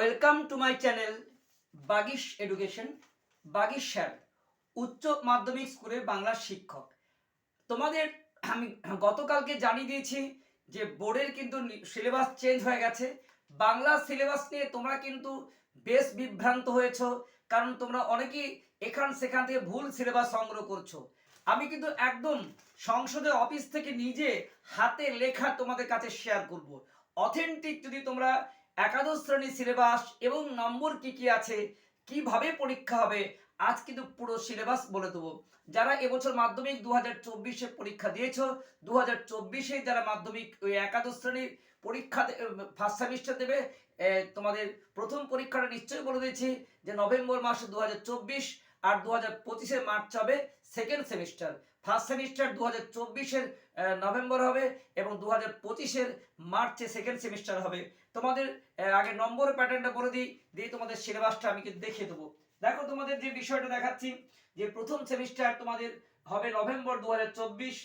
Welcome to my channel Bagish education. Bagish sir, উচ্চ মাধ্যমিক স্কুলের বাংলার শিক্ষক। তোমাদের আমি গতকালকে জানিয়ে দিয়েছি যে বোর্ডের কিন্তু সিলেবাস চেঞ্জ হয়ে গেছে। বাংলা সিলেবাস নিয়ে তোমরা কিন্তু বেশ বিভ্রান্ত হয়েছো, কারণ তোমরা অনেকেই এখান সেখান থেকে ভুল সিলেবাস সংগ্রহ করছ। আমি কিন্তু একদম সংসদের অফিস থেকে নিজে হাতে লেখা তোমাদের কাছে শেয়ার করব। অথেন্টিক যদি তোমরা একাদশ শ্রেণির সিলেবাস এবং নম্বর কি কি আছে, কীভাবে পরীক্ষা হবে, আজ কিন্তু পুরো সিলেবাস বলে দেবো। যারা এবছর মাধ্যমিক দু হাজার চব্বিশে পরীক্ষা দিয়েছ দু হাজার চব্বিশে যারা মাধ্যমিক ওই একাদশ শ্রেণির পরীক্ষা ফার্স্ট সেমিস্টার দেবে তোমাদের প্রথম পরীক্ষাটা নিশ্চয়ই বলে দিয়েছি যে নভেম্বর মাসে দু হাজার চব্বিশ আর দু হাজার পঁচিশে মার্চ হবে সেকেন্ড সেমিস্টার ফার্স্ট সেমিস্টার দু হাজার চব্বিশের নভেম্বর হবে এবং দু হাজার পঁচিশের মার্চে সেকেন্ড সেমিস্টার হবে। তোমাদের আগে নম্বর প্যাটার্নটা বলে দিই, দিয়ে তোমাদের সিলেবাসটা আমি কিন্তু দেখিয়ে দেবো। দেখো তোমাদের যে বিষয়টা দেখাচ্ছি, যে প্রথম সেমিস্টার তোমাদের হবে নভেম্বর দু হাজার চব্বিশ,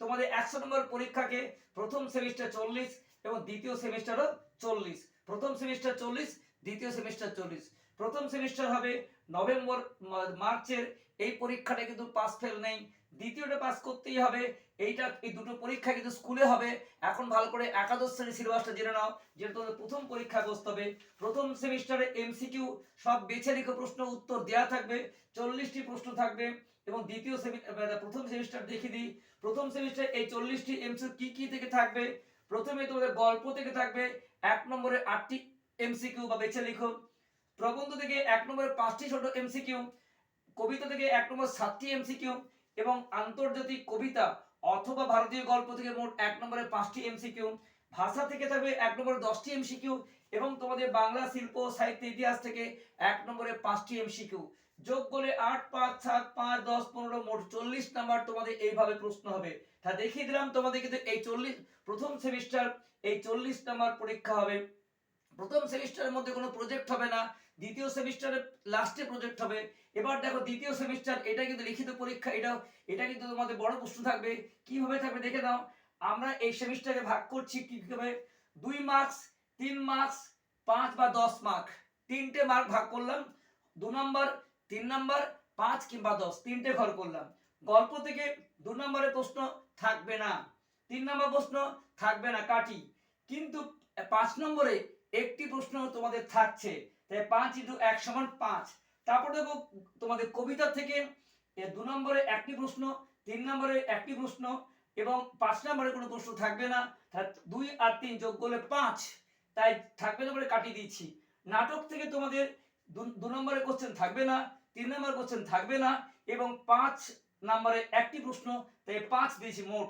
তোমাদের একশো নম্বর পরীক্ষাকে প্রথম সেমিস্টার চল্লিশ এবং দ্বিতীয় সেমিস্টারও চল্লিশ। প্রথম সেমিস্টার চল্লিশ, দ্বিতীয় সেমিস্টার চল্লিশ। প্রথম সেমিস্টার হবে নভেম্বর মার্চের এই পরীক্ষাটা কিন্তু পাস ফেল নেই। দ্বিতীয়টা পাস করতেই হবে। এইটা এই দুটো পরীক্ষা কিন্তু স্কুলে হবে। এখন ভালো করে একাদশ শ্রেণির সিলেবাসটা জেনে নাও যেটা তোমাদের প্রথম পরীক্ষা বসতে হবে। প্রথম সেমিস্টারে এমসিকিউ সব বেছে লিখে প্রশ্ন উত্তর দেওয়া থাকবে, চল্লিশটি প্রশ্ন থাকবে এবং দ্বিতীয় সেমি প্রথম সেমিস্টার দেখিয়ে দিই। প্রথম সেমিস্টার এই চল্লিশটি এমসিকিউ কি কি থেকে থাকবে? প্রথমে তোমাদের গল্প থেকে থাকবে, এক নম্বরে আটটি এমসিকিউ বা বেছে লিখো। প্রবন্ধ থেকে এক নম্বরে পাঁচটি ছোট এমসিকিউ কবিতা থেকে এক নম্বর সাতটি এমসিকিউ এবং আন্তর্জাতিক কবিতা অথবা ভারতীয় গল্প থেকে মোট এক নম্বরে পাঁচটি এমসিকিউ ভাষা থেকে থাকবে এক নম্বরে দশটি এমসিকিউ এবং তোমাদের বাংলা শিল্প সাহিত্য ইতিহাস থেকে এক নম্বরে পাঁচটি এমসিকিউ যোগ করে আট, পাঁচ, সাত, পাঁচ, দশ, পনেরো, মোট চল্লিশ নাম্বার তোমাদের এইভাবে প্রশ্ন হবে। তা দেখিয়ে দিলাম তোমাদের কিন্তু এই চল্লিশ, প্রথম সেমিস্টার এই চল্লিশ নাম্বার পরীক্ষা হবে। প্রথম সেমিস্টারের মধ্যে কোনো প্রজেক্ট হবে না। দ্বিতীয় সেমিস্টারের লাস্টে প্রজেক্ট হবে। এবার দেখো দ্বিতীয় সেমিস্টার, এটা কিন্তু লিখিত পরীক্ষা এটা এটা কিন্তু তোমাদের বড় প্রশ্ন থাকবে। কীভাবে থাকবে দেখে নাও। আমরা এই সেমিস্টারে ভাগ করছি কীভাবে? দুই মার্কস তিন মার্কস পাঁচ বা দশ মার্ক তিনটে মার্ক ভাগ করলাম, দু নম্বর তিন নম্বর পাঁচ কিংবা দশ, তিনটে ঘর করলাম। গল্প থেকে দু নম্বরের প্রশ্ন থাকবে না। তিন নম্বর প্রশ্ন থাকবে না কাটি কিন্তু পাঁচ নম্বরে একটি প্রশ্ন তোমাদের থাকছে। তাই পাঁচ ইন্টু এক সমান পাঁচ। তারপর দেখো তোমাদের কবিতা থেকে দু নম্বরে একটি প্রশ্ন, তিন নম্বরে একটি প্রশ্ন এবং পাঁচ নম্বরে কোনো প্রশ্ন থাকবে না। দুই আর তিন যোগ করলে পাঁচ। তাই থাকবে না বলে কাটিয়ে দিচ্ছি। নাটক থেকে তোমাদের দু- নম্বরে কোশ্চেন থাকবে না, তিন নম্বর কোশ্চেন থাকবে না এবং পাঁচ নম্বরে একটি প্রশ্ন, তাই পাঁচ দিয়েছি মোট।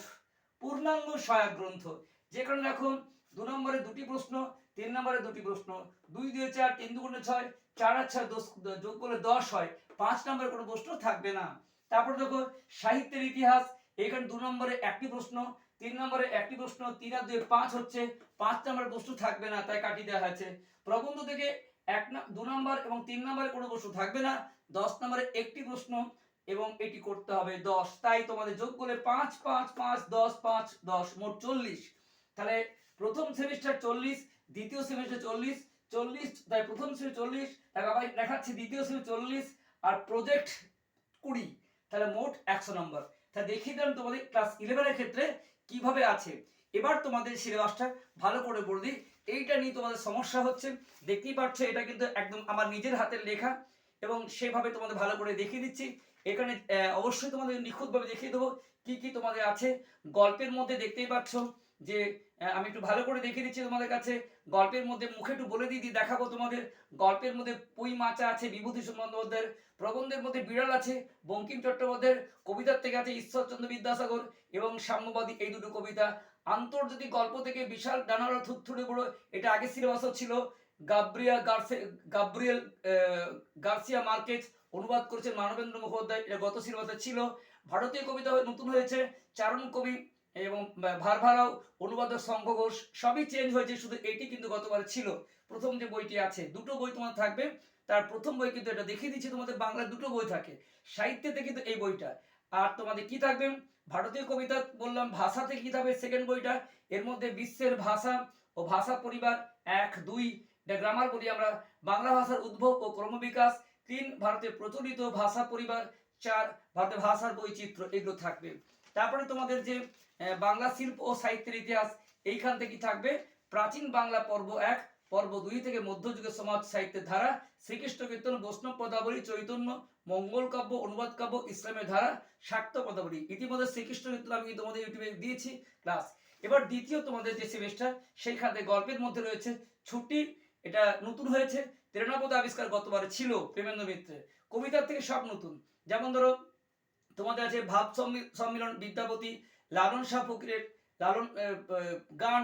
পূর্ণাঙ্গ সহায়ক গ্রন্থ। যে কারণে দেখুন দু নম্বরে দুটি প্রশ্ন তিন নম্বরে দুটি প্রশ্ন। দুই দুই, চার, তিন দুগুণে ছয়, চার আর ছয় দশ, যোগ করলে দশ হয়। পাঁচ নম্বরে কোনো প্রশ্ন থাকবে না। তারপর দেখো, সাহিত্যের ইতিহাস, এখানে দু নম্বরে একটি প্রশ্ন, তিন নম্বরে একটি প্রশ্ন, তিন আর দুই পাঁচ হচ্ছে, পাঁচ নম্বরে প্রশ্ন থাকবে না, তাই কাটিয়ে দেওয়া হয়েছে। প্রবন্ধ থেকে এক দু নম্বর এবং তিন নম্বরে কোনো প্রশ্ন থাকবে না। দশ নম্বরে একটি প্রশ্ন এবং এটি করতে হবে দশ। তাই তোমাদের যোগ করলে পাঁচ পাঁচ পাঁচ, দশ পাঁচ, দশ, মোট চল্লিশ। তাহলে প্রথম সেমিস্টার চল্লিশ দ্বিতীয় সেমিস্টার চল্লিশ চল্লিশ, তাই প্রথম সেমিস্টার চল্লিশ আবার দেখাচ্ছি দ্বিতীয় সেমিস্টার চল্লিশ আর প্রজেক্ট কুড়ি, তাহলে মোট একশো নম্বর তা দেখিয়ে দিলাম তোমাদের ক্লাস ইলেভেনের ক্ষেত্রে কীভাবে আছে। এবার তোমাদের সিলেবাসটা ভালো করে বলে দিই। এইটা নিয়ে তোমাদের সমস্যা হচ্ছে, দেখতেই পাচ্ছ এটা কিন্তু একদম আমার নিজের হাতের লেখা এবং সেভাবে তোমাদের ভালো করে দেখিয়ে দিচ্ছি। এখানে অবশ্যই তোমাদের নিখুঁতভাবে দেখিয়ে দেবো কি কি তোমাদের আছে। গল্পের মধ্যে দেখতেই পাচ্ছ যে আমি একটু ভালো করে দেখে দিচ্ছি তোমাদের কাছে। গল্পের মধ্যে মুখে একটু বলে দিই দেখাবো তোমাদের। গল্পের মধ্যে পুই মাচা আছে বিভূতিভূষণ বন্দ্যোপাধ্যায়ের প্রবন্ধের মধ্যে বিড়াল আছে বঙ্কিম চট্টোপাধ্যায়ের, কবিতার থেকে আছে ঈশ্বরচন্দ্র বিদ্যাসাগর এবং সাম্যবাদী এই দুটো কবিতা। আন্তর্জাতিক গল্প থেকে বিশাল ডানারা থুতথুড়ে বড় এটা আগে সিলেবাসও ছিল। গাব্রিয়া গার্সে, গাব্রিয়েল গার্সিয়া মার্কেজ অনুবাদ করেছেন মানবেন্দ্র মুখোপাধ্যায়, এটা গত সিলেবাসে ছিল। ভারতীয় কবিতা নতুন হয়েছে চারণ কবি এবং ভারভারাও অনুবাদক সংঘ ঘোষ সবই চেঞ্জ হয়েছে, শুধু এটি কিন্তু গতবারে ছিল। প্রথম যে বইটি আছে, দুটো বই তোমার থাকবে। তার প্রথম বই কিন্তু এটা দেখিয়ে দিচ্ছি, তোমাদের বাংলায় দুটো বই থাকে। সাহিত্যেতে কিন্তু এই বইটা। আর তোমাদের কি থাকবে? ভারতীয় কবিতা বললাম, ভাষাতে কি থাকবে? সেকেন্ড বইটা। এর মধ্যে বিশ্বের ভাষা ও ভাষা পরিবার এক, দুই, এটা গ্রামার বলি আমরা। বাংলা ভাষার উদ্ভব ও ক্রমবিকাশ। তিন, ভারতের প্রচলিত ভাষা পরিবার। চার, ভারতের ভাষার বৈচিত্র্য, এগুলো থাকবে। তারপরে তোমাদের যে বাংলা শিল্প ও সাহিত্যের ইতিহাস, এইখান থেকে থাকবে? প্রাচীন বাংলা পর্ব এক, পর্ব দুই থেকে মধ্যযুগের সমাজ সাহিত্যের ধারা, শ্রীকৃষ্ণ কীর্তন, বৈষ্ণব পদাবলী, চৈতন্য, মঙ্গল কাব্য, অনুবাদ কাব্য, ইসলামের ধারা, শাক্ত পদাবলী। ইতিমধ্যে শ্রীকৃষ্ণ কীর্তন আমি তোমাদের ইউটিউবে দিয়েছি ক্লাস এবার দ্বিতীয় তোমাদের যে সেমিস্টার সেইখানে গল্পের মধ্যে রয়েছে, ছুটি, এটা নতুন হয়েছে তেরনাপদ আবিষ্কার গতবারে ছিল প্রেমেন্দ্র মিত্রের। কবিতার থেকে সব নতুন। যেমন ধরো তোমাদের আছে ভাব সম্মিলন, বিদ্যাপতি, লালন শাহ ফকিরের, লালন গান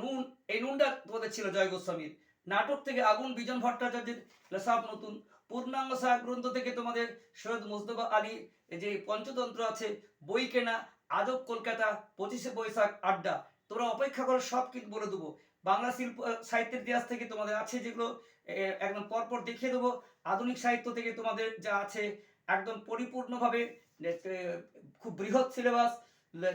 নুন, এই নুনটা তোমাদের ছিল জয় গোস্বামীর। নাটক থেকে আগুন, বিজন ভট্টাচার্যের এগুলো সব নতুন। পূর্ণাঙ্গ সাহেব গ্রন্থ থেকে তোমাদের সৈয়দ মুস্তফা আলী যে পঞ্চতন্ত্র আছে, বই কেনা আদব কলকাতা, পঁচিশে বৈশাখ, আড্ডা। তোমরা অপেক্ষা করো, সব কিন্তু বলে দেবো। বাংলা শিল্প সাহিত্যের ইতিহাস থেকে তোমাদের আছে যেগুলো একদম পরপর দেখিয়ে দেবো। আধুনিক সাহিত্য থেকে তোমাদের যা আছে, একদম পরিপূর্ণভাবে খুব বৃহৎ সিলেবাস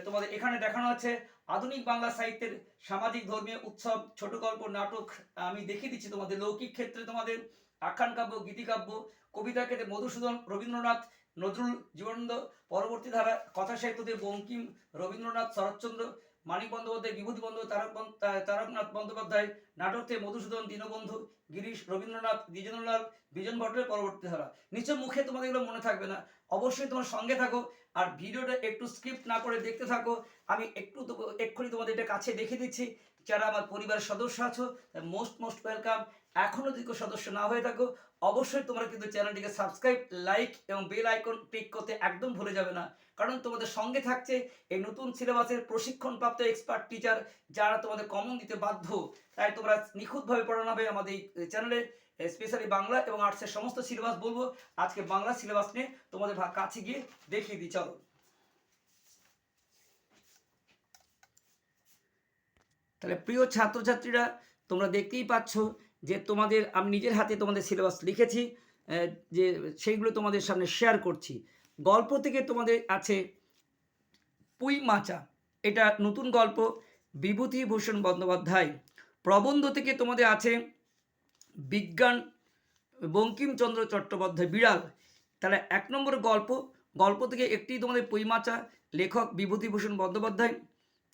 তোমাদের এখানে দেখানো আছে আধুনিক বাংলা সাহিত্যের সামাজিক ধর্মীয় উৎসব, ছোট গল্প, নাটক, আমি দেখিয়ে দিচ্ছি তোমাদের লৌকিক ক্ষেত্রে তোমাদের, আখ্যান কাব্য গীতিকাব্য কবিতা ক্ষেত্রে মধুসূদন, রবীন্দ্রনাথ, নজরুল জীবনানন্দ, পরবর্তী ধারা কথা সাহিত্যতে বঙ্কিম, রবীন্দ্রনাথ, শরৎচন্দ্র মানিক বন্দ্যোপাধ্যায়, বিভূতি বন্দ্যোপাধ্যায় তারক তারকনাথ বন্দ্যোপাধ্যায় নাটক থেকে মধুসূদন, দীনবন্ধু, গিরিশ, রবীন্দ্রনাথ, দ্বিজেন্দ্রলাল, বিজন ভট্টের পরবর্তী ধারা। নিশ্চয় মুখে তোমাদের এগুলো মনে থাকবে না। অবশ্যই তোমার সঙ্গে থাকো আর ভিডিওটা একটু স্কিপ না করে দেখতে থাকো। আমি একটু এক্ষুনি তোমাদের এটা কাছে দেখে দিচ্ছি। যারা আমার পরিবারের সদস্য আছো মোস্ট মোস্ট ওয়েলকাম এখনও যদি সদস্য না হয়ে থাকো অবশ্যই তোমরা কিন্তু চ্যানেলটিকে সাবস্ক্রাইব লাইক এবং বেল আইকন ক্লিক করতে একদম ভুলে যাবে না। কারণ তোমাদের সঙ্গে থাকছে এই নতুন সিলেবাসের প্রশিক্ষণপ্রাপ্ত এক্সপার্ট টিচার যারা তোমাদের কমন দিতে বাধ্য। তাই তোমরা নিখুঁতভাবে পড়ানো হবে আমাদের এই চ্যানেলে স্পেশালি বাংলা এবং আর্টসের সমস্ত সিলেবাস বলব। আজকে বাংলা সিলেবাস নিয়ে তোমাদের কাছে গিয়ে দেখিয়ে দিই, চলো। তাহলে প্রিয় ছাত্রছাত্রীরা, তোমরা দেখতেই পাচ্ছ যে তোমাদের, আমি নিজের হাতে তোমাদের সিলেবাস লিখেছি যে সেইগুলো তোমাদের সামনে শেয়ার করছি। গল্প থেকে তোমাদের আছে পুই মাচা। এটা নতুন গল্প বিভূতিভূষণ বন্দ্যোপাধ্যায়। প্রবন্ধ থেকে তোমাদের আছে বিজ্ঞান, বঙ্কিমচন্দ্র চট্টোপাধ্যায় বিড়াল। তাহলে এক নম্বর গল্প গল্প থেকে একটি তোমাদের পুইমাচা লেখক বিভূতিভূষণ বন্দ্যোপাধ্যায়।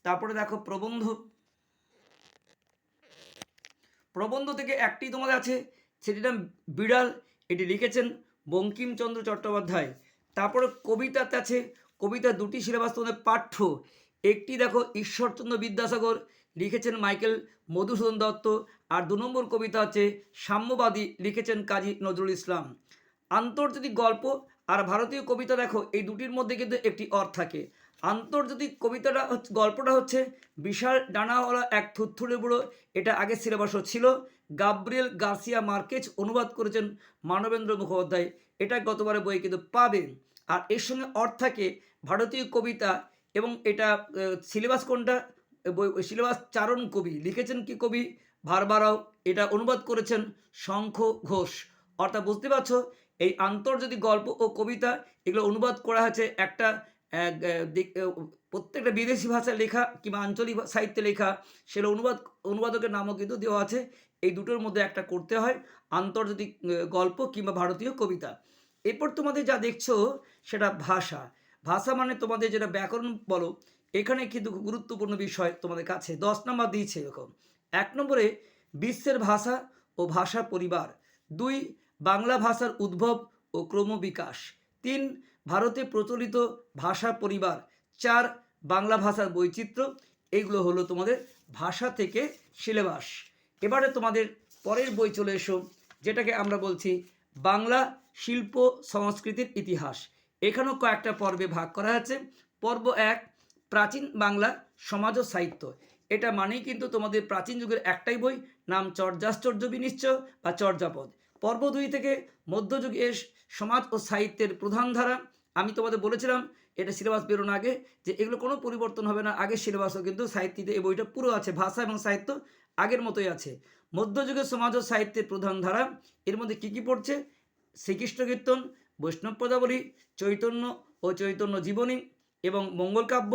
তারপরে দেখো প্রবন্ধ। প্রবন্ধ থেকে একটি তোমাদের আছে, সেটির নাম বিড়াল, এটি লিখেছেন বঙ্কিমচন্দ্র চট্টোপাধ্যায়। তারপরে কবিতাতে আছে কবিতা দুটি সিলেবাস তোমাদের পাঠ্য। একটি দেখো ঈশ্বরচন্দ্র বিদ্যাসাগর, লিখেছেন মাইকেল মধুসূদন দত্ত, আর দু নম্বর কবিতা আছে, সাম্যবাদী, লিখেছেন কাজী নজরুল ইসলাম। আন্তর্জাতিক গল্প আর ভারতীয় কবিতা দেখো, এই দুটির মধ্যে কিন্তু একটি অর থাকে। আন্তর্জাতিক কবিতাটা গল্পটা হচ্ছে, বিশাল ডানাওয়ালা এক থুত্থুড়ে বুড়ো, এটা আগে সিলেবাসও ছিল, গাব্রিয়েল গার্সিয়া মার্কেজ অনুবাদ করেছেন মানবেন্দ্র মুখোপাধ্যায়, এটা গতবারে বই কিন্তু পাবেন। আর এর সঙ্গে অর থাকে ভারতীয় কবিতা এবং এটা সিলেবাস কোনটা? বই সিলেবাস চারণ কবি, লিখেছেন কি কবি? ভারবারাও, এটা অনুবাদ করেছেন শঙ্খ ঘোষ। অর্থাৎ বুঝতে পারছ, এই আন্তর্জাতিক গল্প ও কবিতা এগুলো অনুবাদ করা হয়েছে একটা প্রত্যেকটা বিদেশি ভাষায় লেখা কিংবা আঞ্চলিক সাহিত্যে লেখা সেটা অনুবাদ, অনুবাদকের নামও কিন্তু দেওয়া আছে। এই দুটোর মধ্যে একটা করতে হয়, আন্তর্জাতিক গল্প কিংবা ভারতীয় কবিতা। এরপর তোমাদের যা দেখছ সেটা ভাষা। ভাষা মানে তোমাদের যেটা ব্যাকরণ বলো, এখানে কিন্তু গুরুত্বপূর্ণ বিষয় তোমাদের কাছে। দশ নম্বর দিয়েছে এরকম এক নম্বরে, বিশ্বের ভাষা ও ভাষা পরিবার। দুই, বাংলা ভাষার উদ্ভব ও ক্রমবিকাশ। তিন, ভারতে প্রচলিত ভাষা পরিবার। চার, বাংলা ভাষার বৈচিত্র্য। এইগুলো হলো তোমাদের ভাষা থেকে সিলেবাস। এবারে তোমাদের পরের বই চলে এসো, যেটাকে আমরা বলছি বাংলা শিল্প সংস্কৃতির ইতিহাস। এখানেও কয়েকটা পর্বে ভাগ করা আছে। পর্ব এক, প্রাচীন বাংলা সমাজ ও সাহিত্য। এটা মানেই কিন্তু তোমাদের প্রাচীন যুগের একটাই বই, নাম চর্যাশ্চর্য বিনিশ্চয় বা চর্যাপদ। পর্ব দুই থেকে মধ্যযুগের সমাজ ও সাহিত্যের প্রধান ধারা। আমি তোমাদের বলেছিলাম, এটা সিলেবাস বেরোনো আগে যে এগুলো কোনো পরিবর্তন হবে না। আগের সিলেবাসও কিন্তু সাহিত্যিতে এই বইটা পুরো আছে, ভাষা এবং সাহিত্য আগের মতোই আছে। মধ্যযুগের সমাজ ও সাহিত্যের প্রধান ধারা, এর মধ্যে কী কী পড়ছে? শ্রীকৃষ্ণ কীর্তন, বৈষ্ণব পদাবলী, চৈতন্য ও চৈতন্য জীবনী এবং মঙ্গল কাব্য,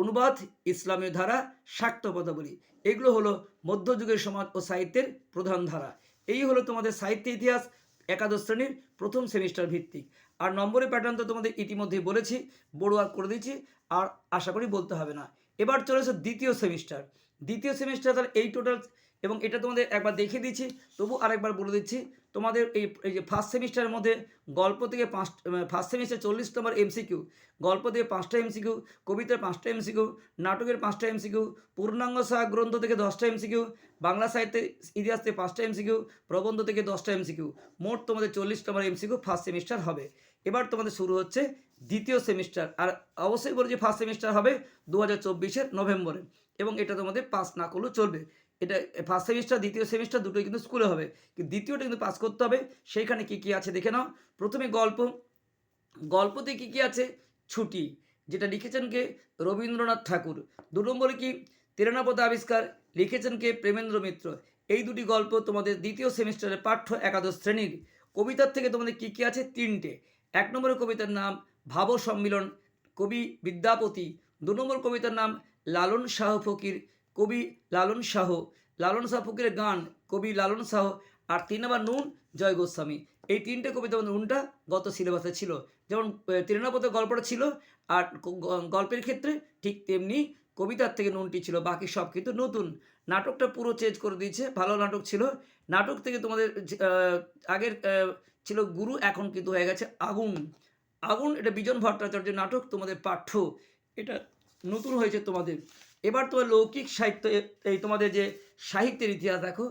অনুবাদ ইসলামীয় ধারা, শাক্ত পদাবলী। এগুলো হলো মধ্যযুগের সমাজ ও সাহিত্যের প্রধান ধারা। এই হলো তোমাদের সাহিত্য ইতিহাস, একাদশ শ্রেণির প্রথম সেমিস্টার ভিত্তিক। আর নম্বরে প্যাটার্ন তো তোমাদের ইতিমধ্যেই বলেছি বড় আর করে দিয়েছি, আর আশা করি বলতে হবে না। এবার চলেছে দ্বিতীয় সেমিস্টার। দ্বিতীয় সেমিস্টার তার এই টোটাল এবং এটা তোমাদের একবার দেখিয়ে দিচ্ছি, তবু আরেকবার বলে দিচ্ছি তোমাদের এই এই যে ফার্স্ট সেমিস্টারের মধ্যে গল্প থেকে পাঁচ ফার্স্ট সেমিস্টার চল্লিশ নম্বর এমসিকিউ গল্প থেকে পাঁচটা এমসিকিউ কবিতার পাঁচটা এমসিকিউ নাটকের পাঁচটা এমসিকিউ পূর্ণাঙ্গ সাহা গ্রন্থ থেকে দশটা এমসিকিউ বাংলা সাহিত্যের ইতিহাস থেকে পাঁচটা এমসিকিউ প্রবন্ধ থেকে দশটা এমসিকিউ মোট তোমাদের চল্লিশ নম্বর এমসিকিউ ফার্স্ট সেমিস্টার হবে। এবার তোমাদের শুরু হচ্ছে দ্বিতীয় সেমিস্টার আর অবশ্যই বলে যে ফার্স্ট সেমিস্টার হবে দু হাজার চব্বিশের নভেম্বরে, এবং এটা তোমাদের পাস না করলেও চলবে। এটা ফার্স্ট সেমিস্টার দ্বিতীয় সেমিস্টার দুটোই কিন্তু স্কুলে হবে। কিন্তু দ্বিতীয়টা কিন্তু পাস করতে হবে, সেইখানে কী কী আছে দেখে নাও। প্রথমে গল্প, গল্পতে কী কী আছে? ছুটি, যেটা লিখেছেন কে? রবীন্দ্রনাথ ঠাকুর। দু নম্বরে কি? তেরানাপদ আবিষ্কার, লিখেছেন কে? প্রেমেন্দ্র মিত্র। এই দুটি গল্প তোমাদের দ্বিতীয় সেমিস্টারের পাঠ্য একাদশ শ্রেণির। কবিতার থেকে তোমাদের কী কী আছে? তিনটে। এক নম্বরের কবিতার নাম ভাব সম্মিলন কবি বিদ্যাপতি। দু নম্বর কবিতার নাম লালন শাহ ফকির। কবি লালন শাহ। লালন শাহ ফকিরের গান, কবি লালন শাহ। আর তিন নম্বর নুন, জয় গোস্বামী। এই তিনটে কবিতা নুনটা গত সিলেবাসে ছিল। যেমন তৃণাপথের গল্পটা ছিল। আর গল্পের ক্ষেত্রে ঠিক তেমনি কবিতার থেকে নুনটি ছিল। বাকি সব কিন্তু নতুন। নাটকটা পুরো চেঞ্জ করে দিয়েছে। ভালো নাটক ছিল। নাটক থেকে তোমাদের আগের ছিল গুরু, এখন কিন্তু হয়ে গেছে আগুন। আগুন, এটা বিজন ভট্টাচার্যের নাটক, তোমাদের পাঠ্য। এটা নতুন হয়েছে তোমাদের। এবার তোমার লৌকিক সাহিত্য এই তোমাদের যে সাহিত্যের ইতিহাস দেখো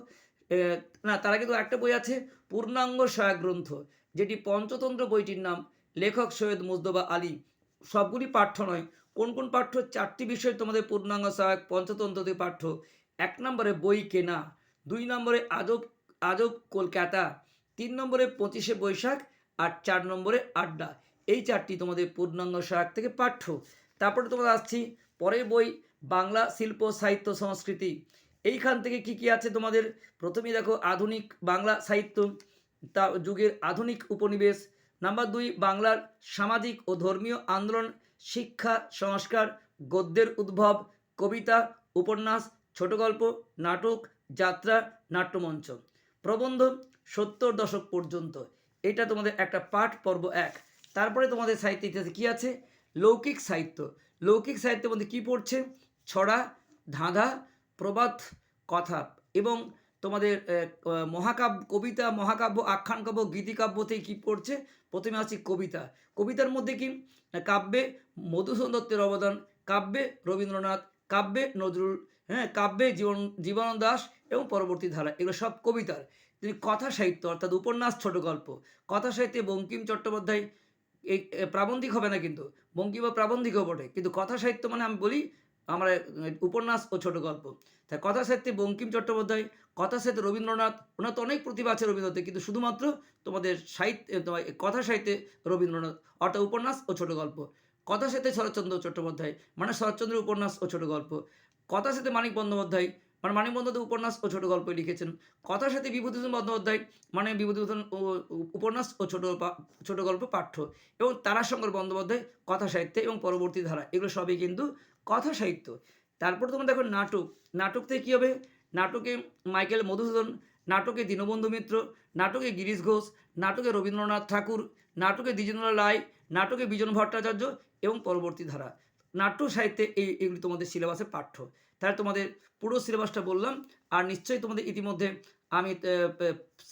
না, তার আগে তো একটা বই আছে, পূর্ণাঙ্গ সহায়ক গ্রন্থ, যেটি পঞ্চতন্ত্র বইটির নাম লেখক সৈয়দ মুজদবা আলী। সবগুলি পাঠ্য নয়, কোন কোন পাঠ্য, চারটি বিষয় তোমাদের পূর্ণাঙ্গ সহায়ক পঞ্চতন্ত্র পঞ্চতন্ত্রতে পাঠ্য। এক নম্বরে বই কেনা, দুই নম্বরে আজব আজব কলকাতা, তিন নম্বরে পঁচিশে বৈশাখ, আর চার নম্বরে আড্ডা। এই চারটি তোমাদের পূর্ণাঙ্গ সহায়ক থেকে পাঠ্য। তারপরে তোমরা আসছি পরের বই, বাংলা শিল্প, সাহিত্য, সংস্কৃতি। এইখান থেকে কি কি আছে তোমাদের? প্রথমেই দেখো, আধুনিক বাংলা সাহিত্য, তা যুগের আধুনিক উপনিবেশ। নাম্বার দুই, বাংলার সামাজিক ও ধর্মীয় আন্দোলন, শিক্ষা, সংস্কার, গদ্যের উদ্ভব, কবিতা, উপন্যাস, ছোট গল্প, নাটক, যাত্রা, নাট্যমঞ্চ। প্রবন্ধ সত্তর দশক পর্যন্ত। এটা তোমাদের একটা পাঠ পর্ব এক। তারপরে তোমাদের সাহিত্য ইতিহাসে কী আছে? লৌকিক সাহিত্য। লৌকিক সাহিত্যের মধ্যে কী পড়ছে? ছড়া, ধাঁধা, প্রবাদ, কথা এবং তোমাদের মহাকাব্য, কবিতা, মহাকাব্য আখ্যান কাব্য গীতিকাব্য থেকে কী পড়ছে? প্রথমে আসছি কবিতা। কবিতার মধ্যে কি? কাব্যে মধুসূদন দত্তের অবদান, কাব্যে রবীন্দ্রনাথ, কাব্যে নজরুল হ্যাঁ কাব্যে জীবন, জীবনানন্দ দাস এবং পরবর্তী ধারা। এগুলো সব কবিতার। তিনি কথা সাহিত্য অর্থাৎ উপন্যাস ছোট গল্প কথা সাহিত্যে বঙ্কিম চট্টোপাধ্যায় এই প্রাবন্ধিক হবে না কিন্তু। বঙ্কিম বা প্রাবন্ধিকও বটে। কিন্তু কথা সাহিত্য মানে আমি বলি আমরা উপন্যাস ও ছোট গল্প। তাই কথা সাহিত্যে বঙ্কিম চট্টোপাধ্যায় কথা সাহিত্যে রবীন্দ্রনাথ, ওনার তো অনেক প্রতিভা আছে রবীন্দ্রনাথে কিন্তু শুধুমাত্র তোমাদের সাহিত্য তোমার কথা সাহিত্যে রবীন্দ্রনাথ, অর্থাৎ উপন্যাস ও ছোট গল্প। কথা সাহিত্যে শরৎচন্দ্র চট্টোপাধ্যায় মানে শরৎচন্দ্রের উপন্যাস ও ছোট গল্প। কথা সাথে মানিক বন্দ্যোপাধ্যায় মানে মানিক বন্দ্যোপাধ্যায় উপন্যাস ও ছোট গল্প লিখেছেন। কথার সাথে বিভূতিভূষণ বন্দ্যোপাধ্যায় মানে বিভূতিভূষণ উপন্যাস ও ছোট ছোট গল্প পাঠ্য এবং তারাশঙ্কর বন্দ্যোপাধ্যায় কথা সাহিত্যে এবং পরবর্তী ধারা, এগুলো সবই কিন্তু কথা সাহিত্য। তারপর তোমরা দেখো নাটক নাটক থেকে কী হবে? নাটকে মাইকেল মধুসূদন, নাটকে দীনবন্ধু মিত্র, নাটকে গিরিশ ঘোষ, নাটকে রবীন্দ্রনাথ ঠাকুর, নাটকে দ্বিজেন্দ্র রায়, নাটকে বিজন ভট্টাচার্য এবং পরবর্তী ধারা। নাট্য সাহিত্যে এই, এগুলি তোমাদের সিলেবাসে পাঠ্য। তাহলে তোমাদের পুরো সিলেবাসটা বললাম, আর নিশ্চয়ই তোমাদের ইতিমধ্যে আমি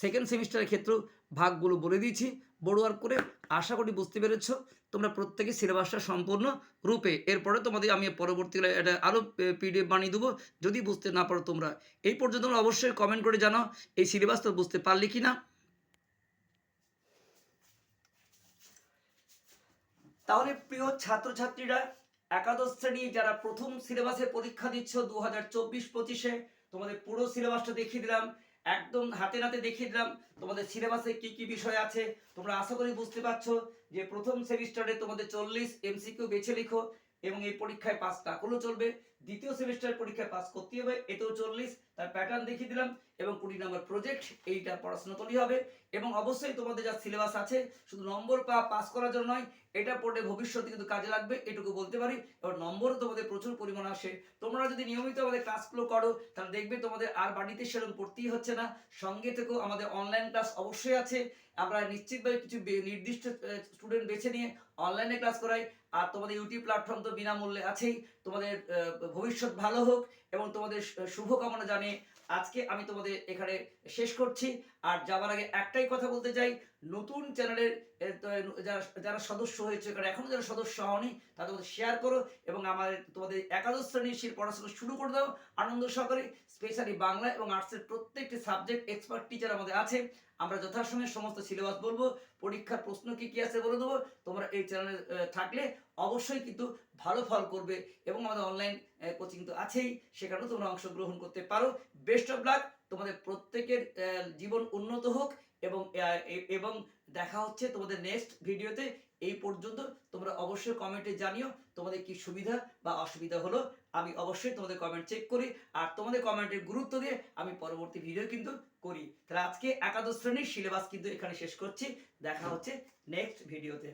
সেকেন্ড সেমিস্টারের ক্ষেত্রেও ভাগগুলো বলে দিয়েছি। বড় আর করে আশা করি বুঝতে পেরেছ, তোমরা প্রত্যেকে সিলেবাসটা সম্পূর্ণ রূপে। এরপরে তোমাদের আমি পরবর্তীকালে এটা আরও পিডিএফ বানিয়ে দেবো। যদি বুঝতে না পারো তোমরা, এই পর্যন্ত অবশ্যই কমেন্ট করে জানাও, এই সিলেবাস তো বুঝতে পারলে কি না তাহলে প্রিয় ছাত্রছাত্রীরা একাদশ শ্রেণি যারা প্রথম সিলেবাসে পরীক্ষা দিচ্ছ দু হাজার চব্বিশ পঁচিশে, তোমাদের পুরো সিলেবাসটা দেখিয়ে দিলাম, একদম হাতে নাতে দেখিয়ে দিলাম, তোমাদের সিলেবাসে কি কি বিষয় আছে, তোমরা আশা করি বুঝতে পারছ যে প্রথম সেমিস্টারে তোমাদের চল্লিশ এমসিকিউ বেছে লিখো এবং এই পরীক্ষায় পাস না করলেও চলবে, দ্বিতীয় সেমিস্টার পরীক্ষায় পাস করতে হবে, এতেও চল্লিশ, তার প্যাটার্ন দেখিয়ে দিলাম, এবং কুড়ি নম্বর প্রজেক্ট এইটা পড়াশোনা করলেই হবে, এবং অবশ্যই তোমাদের যা সিলেবাস আছে, শুধু নম্বর পা পাস করার জন্য নয়, এটা পড়লে ভবিষ্যতে কিন্তু কাজে লাগবে, এটুকু বলতে পারি, এবার নম্বরও তোমাদের প্রচুর পরিমাণ আসে, তোমরা যদি নিয়মিত আমাদের ক্লাসগুলো করো, তাহলে দেখবে তোমাদের আর বাড়িতে সেরকম পড়তেই হচ্ছে না, সঙ্গে থেকেও আমাদের অনলাইন ক্লাস অবশ্যই আছে, আমরা নিশ্চিতভাবে কিছু নির্দিষ্ট স্টুডেন্ট বেছে নিয়ে অনলাইনে ক্লাস করাই আর তোমাদের ইউটিউব প্ল্যাটফর্ম তো বিনামূল্যে আছেই। তোমাদের ভবিষ্যৎ ভালো হোক এবং তোমাদের শুভকামনা জানিয়ে আজকে আমি তোমাদের এখানে শেষ করছি। আর যাবার আগে একটাই কথা বলতে চাই, নতুন চ্যানেলের যারা যারা সদস্য হয়েছে এখানে এখনও যারা সদস্য হওনি তাদের মধ্যে শেয়ার করো এবং আমাদের তোমাদের একাদশ শ্রেণির সেই পড়াশোনা শুরু করে দাও আনন্দ সহকারে। স্পেশালি বাংলা এবং আর্টসের প্রত্যেকটি সাবজেক্ট এক্সপার্ট টিচার আমাদের আছে। আমরা যথাসময়ে সমস্ত সিলেবাস বলব, পরীক্ষার প্রশ্ন কি কি আছে বলে দেবো। তোমরা এই চ্যানেলে থাকলে অবশ্যই কিন্তু ভালো ফল করবে এবং আমাদের অনলাইন কোচিং তো আছেই সেখানেও তোমরা অংশগ্রহণ করতে পারো। বেস্ট অফ লাক তোমাদের প্রত্যেকের জীবন উন্নত হোক এবং এবং দেখা হচ্ছে তোমাদের নেক্সট ভিডিওতে এই পর্যন্ত তোমরা অবশ্যই কমেন্টে জানিও, তোমাদের কি সুবিধা বা অসুবিধা হলো। আমি অবশ্যই তোমাদের কমেন্ট চেক করি আর তোমাদের কমেন্টের গুরুত্ব দিয়ে আমি পরবর্তী ভিডিও কিন্তু করি। তাহলে আজকে একাদশ শ্রেণির সিলেবাস কিন্তু এখানে শেষ করছি। দেখা হচ্ছে নেক্সট ভিডিওতে